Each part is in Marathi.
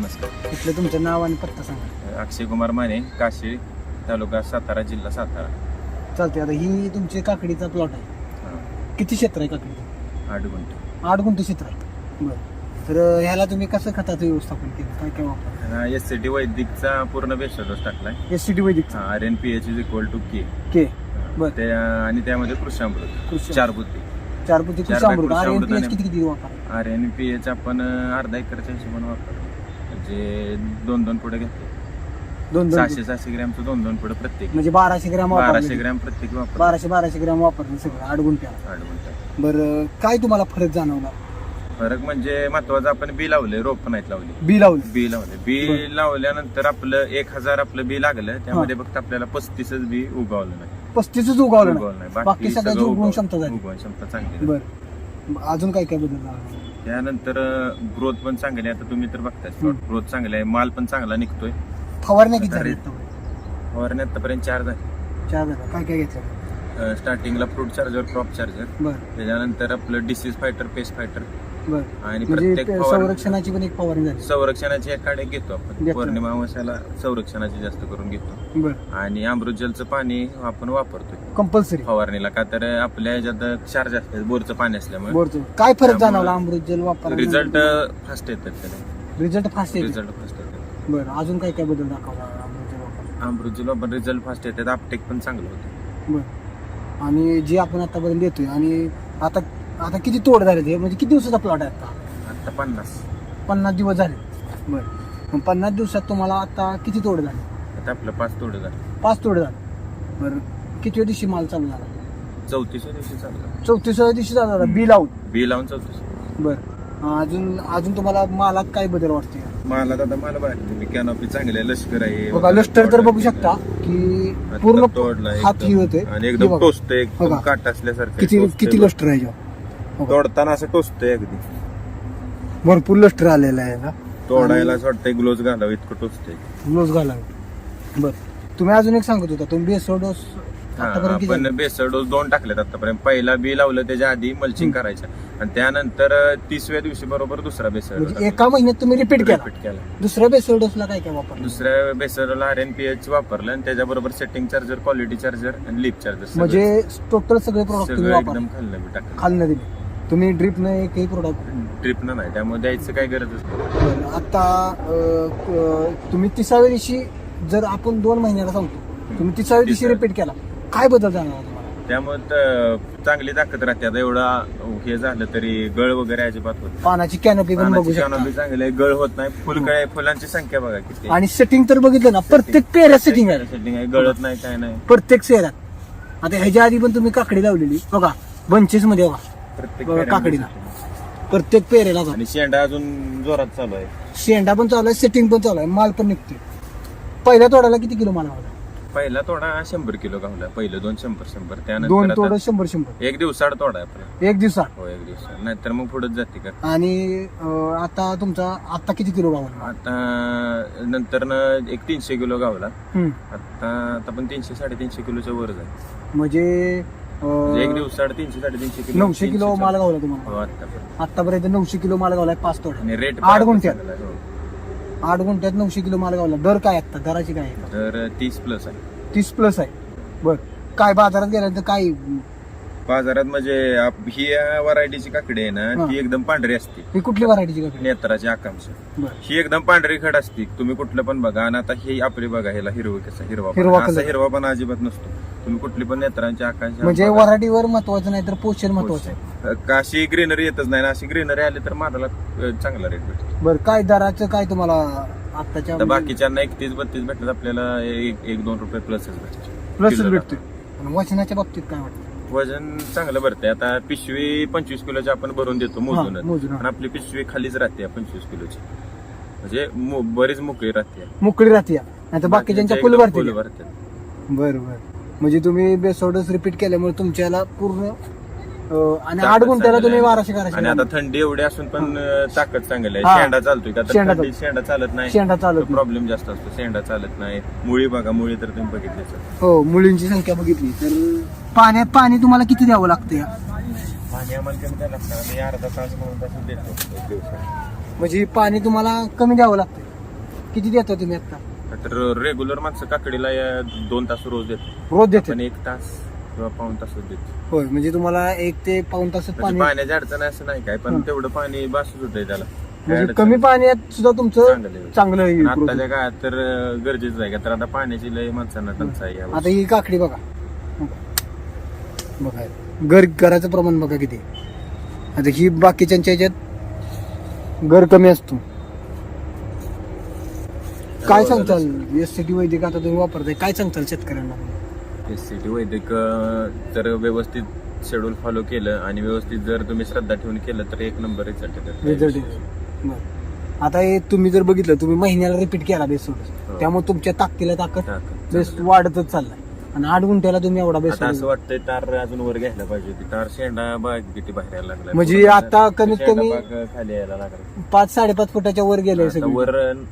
नमस्कार. इथलं तुमचं नाव आणि पत्ता सांगा. अक्षय कुमार माने काशी तालुका सातारा जिल्हा सातारा. चालते आता ही तुमची काकडीचा प्लॉट आहे. हा, किती क्षेत्र आहे काकडीचं? आठ गुंठ. आठ गुंठ क्षेत्र आहे. बरं. तर ह्याला तुम्ही कसं खताचं व्यवस्थापन केलं? काय काय वापर एस सी टी वैदिकचा पूर्ण बेस्ट डोस टाकलाय S C T Vaidik R N P H is equal to K K बरं. आणि त्यामध्ये कृषामृत कृषी चार बुद्धी. चार पुती चार कृषी अमृत. कृषी आर एन पी एच किती किती वापर आर एन पी एच आपण अं, अर्धा एकरच्या हिशोबाने वापरतो. म्हणजे दोन दोन पुढे घेतो दोन दोन सहाशे सहाशे ग्रॅमचं दोन दोन पुढे प्रत्येक. म्हणजे बाराशे ग्रॅम बाराशे वापरले ग्रॅम प्रत्येक वापर बाराशे बाराशे ग्रॅम वापरले सगळं आठ गुंठ्याला. आठ गुंठ बरं काय तुम्हाला फरक जाणवला? फरक म्हणजे महत्वाचं आपण बी लावले रोप नाहीत लावली. बी लावलं. बी लावले. बी लावल्यानंतर आपलं एक हजार आपलं बी लागलं त्यामध्ये फक्त आपल्याला पस्तीसच बी उगवलं नाही. पस्तीसच उगवलं ना उगवलं नाही. बाकी सगळ्याची सगळं उगवण उगवलं. क्षमता झाली. उगवण क्षमता चांगली झाली. बरं. अजून काय काय बदल त्यानंतर ग्रोथ पण चांगली आहे. आता तुम्ही तर बघताय. ग्रोथ चांगली आहे माल पण चांगला निघतोय फवारण्या किती झाल्या अरे. आतापर्यंत? फवारणी आतापर्यंत चार झाले चार झाल्या काय काय घेतलं स्टार्टिंगला फ्रूट चार्जर क्रॉप चार्जर बरं त्याच्यानंतर आपलं डिसीज फायटर पेस्ट फायटर बरं. आणि म्हणजे प्रत्येक फवारणी संरक्षणाची पण एक फवारणी झाली. संरक्षणाची एक काढे घेतो आपण. घेतो. पौर्णिमा अमावस्याला संरक्षणाची जास्त करून घेतो. बरं. आणि अमृतजलचं पाणी आपण वापरतोय. कंपल्सरी. फवारणीला का तर आपल्या ह्याच्यात क्षार जास्त आहे, बोरचं पाणी असल्यामुळे. काय फरक त्यामुळे जाणवला अमृत जल वापर रिझल्ट फास्ट येतात त्याला. रिझल्ट फास्ट येते. रिझल्ट फास्ट येतात. बरं अजून काय काय बदल दाखवला अमृत जल वापर अमृतजल पण रिझल्ट फास्ट येतात. अपटेक पण चांगलं होतं. बरं. आणि जे आपण आतापर्यंत देतोय आणि आता आता किती तोड झाले ते म्हणजे किती दिवसाचा प्लॉट आहे आता? आता पन्नास. पन्नास दिवस झाले. बरं. मग पन्नास दिवसात तुम्हाला आता किती तोड झाले? आता आपलं पाच तोडं झालं. पाच तोड झाले. बरं. किती दिवशी माल चालू झाला? चौतीसच्या दिवशी चाललं चौतीसाव्या दिवशी झाला. होता, बी लावून. बी लावून चौतीस. बरं. अजून अजून तुम्हाला मालात काय बदल वाटते मला दादा मला बघा तुम्ही कॅनॉपी चांगली लष्कर आहे बघा लष्टर तर बघू शकता की पूर्ण तोडला हात ही होते आणि हे एकदम बघा. टोचत एकदम बघा. काट असल्यासारखं किती टोचतंय किती बघ. लष्टर आहे याच्यावर? बघा. तोडताना असं टोचतंय अगदी. भरपूर लष्टर आलेलं आहे ना? तोडायला असं वाटतंय ग्लोज घालावं इतकं टोचतंय. ग्लोज घालावे. बर. तुम्ही अजून एक सांगत होता तुम्ही बेसो डोस हा, आतापर्यंत किती आपण? बेसर डोस दोन टाकलेत आतापर्यंत. पहिला बी लावलं त्याच्या आधी मल्चिंग करायचं. आणि त्यानंतर अं, तिसव्या दिवशी बरोबर दुसरा बेसर म्हणजे एका महिन्यात तुम्ही रिपीट केला? रिपीट केला. दुसऱ्या बेसो डोसला काय काय वापरलं? दुसऱ्या बेसरला आर एन पी एच वापरलं आणि त्याच्याबरोबर सेटिंग चार्जर क्वालिटी चार्जर आणि लिप चार्जर म्हणजे टोटल सगळे प्रोडक्ट तुम्ही सगळं वापर एकदम खाल्लं मी टाकलं. खालनं दिले. तुम्ही ड्रिपनं एकही प्रोडक्ट ट्रिपनं नाही त्यामुळे द्यायचं काय गरजच नाही आता अं, क- तुम्ही तिसाव्या दिवशी जर आपण दोन महिन्याला सांगतो तुम्ही तिसाव्या दिवशी तिसऱ्या. रिपीट केला काय बदल जाणार तुम्हाला? त्यामुळे चांगली ताकद राहते. आता एवढा हे झालं तरी गळ वगैरे अजिबात होत नाही. पानाची कॅनोपी पण बघू पानाची शकता. canopy चांगली आहे गळ होत नाही. फुलकळ्या फुलांची संख्या बघा किती आणि सेटिंग तर बघितलं ना प्रत्येक पेऱ्या सेटिंग आहे. सेटिंग आहे गळत नाही काय नाही. प्रत्येक शहरात आता ह्याच्या आधी पण तुम्ही काकडी लावलेली बघा बंचेस मध्ये बघा. प्रत्येक काकडीला. प्रत्येक पेरेला आणि शेंडा अजून जोरात चालू आहे. शेंडा पण चालू आहे सेटिंग पण चालू आहे माल पण निघतोय. पहिल्या तोड्याला किती किलो माल हवा पहिला तोडा शंभर किलो गावला पहिलं दोन शंभर शंभर. दोन त्यानंतर तोड आता शंभर शंभर. एक दिवसाड तोडा आहे आपला. एक दिवसात हो एक दिवसाड नाहीतर मग पुढेच जाते का? आणि अं, आता तुमचा आता किती किलो गावला? आता नंतर एक तीनशे किलो गावला. हम्म. आता आता पण तीनशे साडेतीनशे किलोच्या वर जाईल. म्हणजे एक अं, दिवस साडेतीनशे किलो नऊशे किलो माल. गावला तुम्हाला? हो आतापर्यंत नऊशे किलो माल गावलाय पाच तोड. रेट आठ गुंठ्यात? हो. आठ गुंठ्यात नऊशे किलो माल गावला. दर काय आता दराची काय आहे? तर तीस प्लस आहे. तीस प्लस आहे. बर. काय बाजारात गेल्यानंतर काय बाजारात म्हणजे आप- ही व्हरायटीची काकडी आहे ना हा. ती एकदम पांढरी असते. ही कुठली व्हरायटीची काकडी? नेत्राची आकांक्षा. बर. ही एकदम पांढरी खड असते. तुम्ही कुठलं पण बघा. आणि आता ही आपली बघा ह्याला हिरवं कसं हिरवा हिरवा पण. असा. हिरवा पण अजिबात नसतो. तुम्ही कुठली पण नेत्रांची आकांक्षा म्हणजे बघा. व्हरायटीवर महत्वाचं नाही तर पोषण महत्वाचं आहे. का अशी ग्रीनरी येतच नाही. ना अशी ग्रीनरी आली तर मालाला अं, चांगला रेट भेटतो. बर काय दराचं काय तुम्हाला आत्ताच्या तर बाकीच्यांना एकतीस बत्तीस भेटत आपल्याला एक एक दोन रुपये प्लसच भेटतो प्लस किलोला. भेटतोय. आणि वचनाच्या बाबतीत काय वाटतं? वजन चांगलं भरतंय. आता पिशवी पंचवीस किलोची आपण भरून देतो मोजून मोजून, हा. पण आपली पिशवी खालीच राहते पंचवीस किलोची. म्हणजे मो- बरीच मोकळी राहते. मोकळी राहते नाही तर बाकीच्यांच्या फुल एकदम भरते फुल भरते बर बर. म्हणजे तुम्ही बेसोडस रिपीट केल्यामुळे तुमच्याला पूर्ण आणि आठ ताकद गुंठ्याला चांगली तुम्ही आहे. बाराशे करायचे आणि आता थंडी एवढी असून पण अं, ताकद चांगली हा. आहे शेंडा चालतोय का? तर शेंडा थंडीत शेंडा चालत नाही. शेंडा चालत नाही. प्रॉब्लेम जास्त असतो. शेंडा चालत नाही. मुळी बघा मुळी तर तुम्ही बघितलीच आहे. हो मुलींची संख्या बघितली. तर पाण्यात पाणी तुम्हाला किती द्यावं लागतं या? पाणी आम्हाला कमी द्यायला लागतं. आम्ही अर्धा तास म्हणून तास देतो. एक दिवसात. म्हणजे पाणी तुम्हाला कमी द्यावं लागतं. किती देता तुम्ही आता? तर रेग्युलर माणसं काकडीला दोन तास रोज देतो रोज देते पण एक तास किंवा पाऊन तासच देतो. होय म्हणजे तुम्हाला एक ते पाऊन तासात म्हणजे पाणी पाण्याची अडचण असं नाही काय पण हं. तेवढं पाणी बासूच होतंय त्याला. काय म्हणजे अडचण कमी. पाण्यात सुद्धा तुमचं चांगलं आहे. चांगलं पण आहे आताच्या काळात तर अं, गरजेचं आहे का? तर आता पाण्याची लय माणसांना टंचाई आहे आता ही काकडी बघा. बघा. घर घराचं प्रमाण बघा किती. आता ही बाकीच्यांच्या ह्याच्यात घर कमी असतो. काय सांगताल? एस सी टी वैदिक आता तुम्ही वापरताय. काय सांगताल शेतकऱ्यांना? एससीटी वैदिक अं, जर व्यवस्थित शेड्यूल फॉलो केलं आणि व्यवस्थित जर तुम्ही श्रद्धा ठेवून केलं तर एक नंबर रिझल्ट रिझल्ट बरं. आता हे तुम्ही जर बघितलं तुम्ही महिन्याला रिपीट केला बेस हो. त्यामुळे तुमच्या ताकदीला ताकद बेस वाढतच चाललाय. आणि आठ गुंठ्याला तुम्ही एवढा बेस आता असं वाटतंय तार अजून वर घ्यायला पाहिजे होती. तार शेंडा बाग किती बाहेर यायला लागला म्हणजे आता कमीत कमी- खाली यायला लागला पाच साडेपाच फुटाच्या वर गेले आता सगळे. वर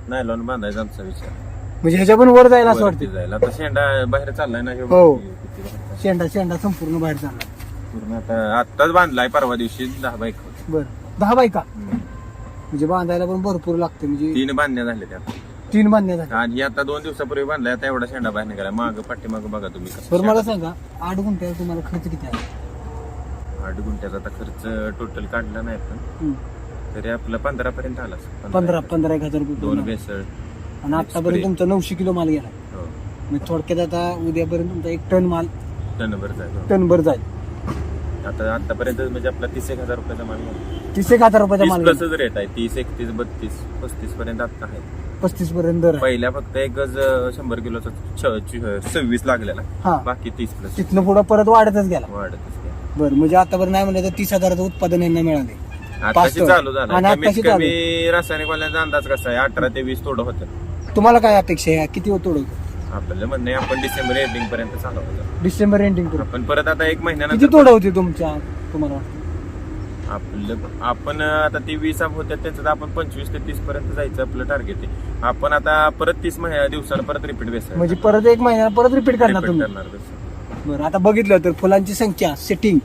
नायलॉन बांधायचा आमचा विचार. म्हणजे ह्याच्या पण वर जायला असं वरती वाटतं. जायला. आता शेंडा बाहेर चाललाय ना हे हो. किती-. शेंडा शेंडा संपूर्ण बाहेर चालला पूर्ण आता आत्ताच बांधलाय परवा दिवशी दहा बाईक बरं. दहा बायका? म्हणजे बांधायला पण भरपूर लागते म्हणजे तीन बांधण्या झाल्या त्या. तीन बांधण्या झाल्या. आणि आता दोन दिवसापूर्वी बांधलाय आता एवढा शेंडा बाहेर निघाला. माग पाठीमाग बघा तुम्ही कसं बरं मला शेंडा. सांगा आठ गुंठ्याला तुम्हाला खर्च किती आला आठ गुंठ्याचा आता खर्च टोटल काढला नाही पण हम्म. तरी आपला पंधरा पर्यंत आला असेल. पंधरा पंधरा एक हजार. रुपये दोन पूर्ण. बेसळ आणि आतापर्यंत तुमचा नऊशे किलो माल गेला. हो. म्हणजे थोडक्यात आता उद्यापर्यंत तुमचा एक टन माल टनभर जायचं टनभर जाईल. आता आतापर्यंत म्हणजे आपला तीस एक हजार रुपयाचा माल. तीस एक हजार रुपयाचा तीस माल गेला. प्लसच रेट आहे. तीस एकतीस बत्तीस पस्तीस पर्यंत आता आहे. पस्तीस पर्यंत दर आहे. पहिल्या फक्त एक गज अं, शंभर किलोचा छ- च- सव्वीस लागलेला. हा. बाकी तीस प्लस तिथनं पुढे परत वाढतच गेला. वाढतच गेला. बरं म्हणजे आतापर्यंत नाही म्हणलं तर तीस हजाराचं उत्पादन यांना मिळाले. आताशी टन. चालू झालं. आणि कमीत आत्ताशी चालू. कमी रासायनिक वाल्यांचा अंदाज कसा आहे? अठरा ते वीस तोडं होतं. तुम्हाला काय अपेक्षा आहे? किती तोडवतो आपल्याला म्हणणे आपण डिसेंबर एंडिंग पर्यंत होतं डिसेंबर एंडिंग करू आपण परत आता एक किती महिन्यानंतर तोड होती तुमच्या तुम्हाला वाटतं? आपलं आपण आता ती वीस होत्या त्याच्यात आपण पंचवीस ते तीस पर्यंत जायचं आपलं टार्गेट आहे. आपण आता परत तीस महिन्या दिवसाला परत रिपीट बेस म्हणजे परत एक महिना परत रिपीट करणार तुम्ही? बरं आता बघितलं तर फुलांची संख्या सेटिंग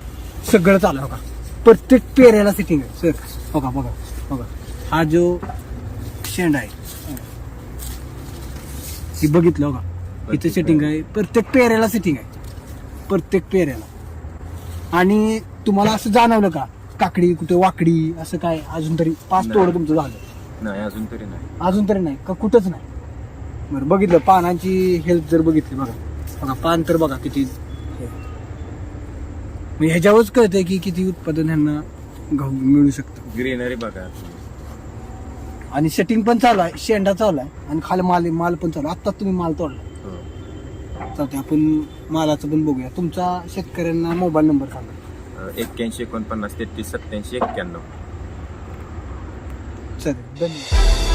सगळं चालू आहे बघा. प्रत्येक पेऱ्याला सेटिंग आहे. सर बघा बघा बघा. हा जो शेंड आहे हे बघितलं बघा. इथे सेटिंग आहे. प्रत्येक पेऱ्याला सेटिंग आहे. प्रत्येक पेऱ्याला. आणि तुम्हाला असं जाणवलं का? काकडी कुठे वाकडी असं काय? अजून तरी पाच. तोड तुमचं झालं. नाही अजून तरी नाही. अजून तरी नाही. का कुठंच नाही? बरं बघितलं. पानांची हेल्थ जर बघितली बघा. बघा पान तर बघा किती ह्याच्यावरच कळतंय की किती उत्पादन ह्यांना मिळू शकतं. ग्रीनरी बघा आणि सेटिंग पण चालू आहे. शेंडा चालू आहे. आणि खाली माल माल पण चालू आहे. आत्ताच तुम्ही माल तोडला. चालतंय आपण मालाचं पण बघूया. तुमचा शेतकऱ्यांना मोबाईल नंबर सांगा. एक्क्याऐंशी एकोणपन्नास तेहतीस सत्याऐंशी एक्क्याण्णव. चालेल धन्यवाद.